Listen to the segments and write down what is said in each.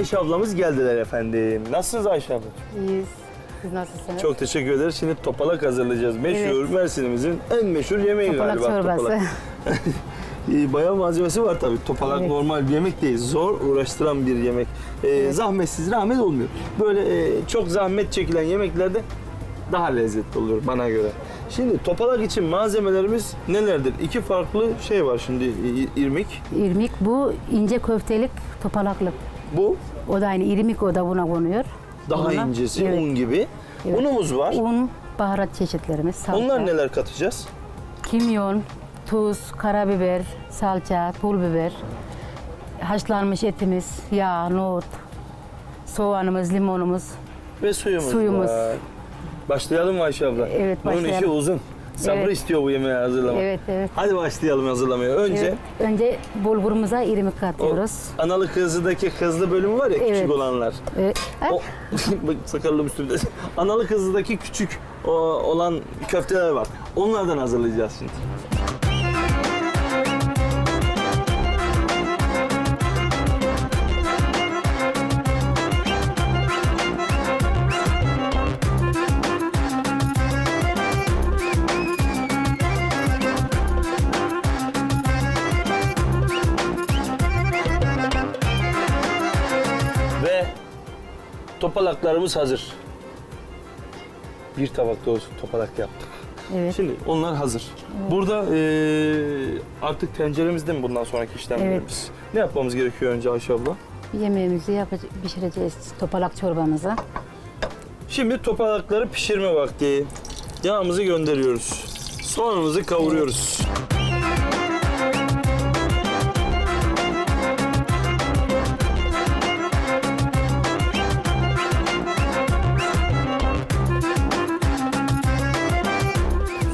Ayşe ablamız geldiler efendim. Nasılsınız Ayşe abla? İyiyiz. Siz nasılsınız? Çok teşekkür ederiz. Şimdi topalak hazırlayacağız. Meşhur Evet. Mersin'imizin en meşhur yemeği Topalak galiba. çorbası. Topalak. Ee, Bayağı malzemesi var tabii. Topalak Evet. normal bir yemek değil. Zor uğraştıran bir yemek. Ee, Zahmetsiz rahmet olmuyor. Böyle e, çok zahmet çekilen yemeklerde daha lezzetli olur bana göre. Şimdi topalak için malzemelerimiz nelerdir? İki farklı şey var şimdi irmik. İrmik bu ince köftelik topalaklık. Bu O da aynı irmik o da buna konuyor. daha Buna- incesi evet. un gibi. Evet. Unumuz var. Un, baharat çeşitlerimiz, salça. Onlar neler katacağız? Kimyon, tuz, karabiber, salça, pul biber, haşlanmış etimiz, yağ, nohut, soğanımız, limonumuz. Ve suyumuz, Suyumuz. var. Başlayalım mı Ayşe abla? Evet, Bunun işi başlayalım. uzun. Sabrı Evet. istiyor bu yemeği hazırlamak. Evet, evet. Hadi başlayalım hazırlamaya. Önce Evet. Önce bulgurumuza irmik o katıyoruz. analı kızıdaki hızlı bölümü var ya küçük Evet. olanlar. Evet. O bak sakarlığım üstümde. Analı kızıdaki küçük o, olan köfteler var. Onlardan hazırlayacağız şimdi. Topalaklarımız hazır. Bir tabak dolusu topalak yaptık. Evet. Şimdi onlar hazır. Burada eee, artık tenceremizde mi bundan sonraki işlemlerimiz? Ne yapmamız gerekiyor önce Ayşe abla? Yemeğimizi yapacağız, pişireceğiz. Topalak çorbamızı. Şimdi topalakları pişirme vakti. Yağımızı gönderiyoruz. Soğanımızı kavuruyoruz.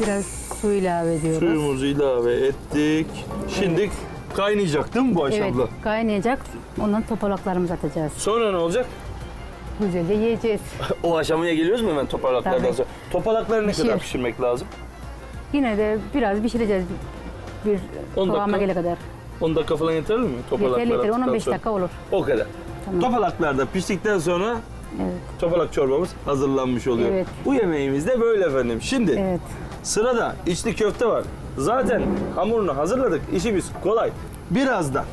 Biraz su ilave ediyoruz. Suyumuzu ilave ettik. Şimdi kaynayacak değil mi bu Ayşe Evet, abla? kaynayacak. Ondan topalaklarımızı atacağız. Sonra ne olacak? Güzelce yiyeceğiz. O aşamaya geliyoruz mu hemen topalaklardan Tabii. sonra? Topalakları ne Pişiyor. kadar pişirmek lazım? Yine de biraz pişireceğiz bir kıvama gelene kadar. 10 dakika falan yeterli mi? Topalaklar Yeter yeter, attıktan 15 sonra? dakika olur. O kadar. Tamam. Topalaklar da piştikten sonra Evet, topalak çorbamız hazırlanmış oluyor. Evet. Bu yemeğimiz de böyle efendim. Şimdi evet. Sırada içli köfte var. Zaten hamurunu hazırladık. İşimiz kolay. Birazdan.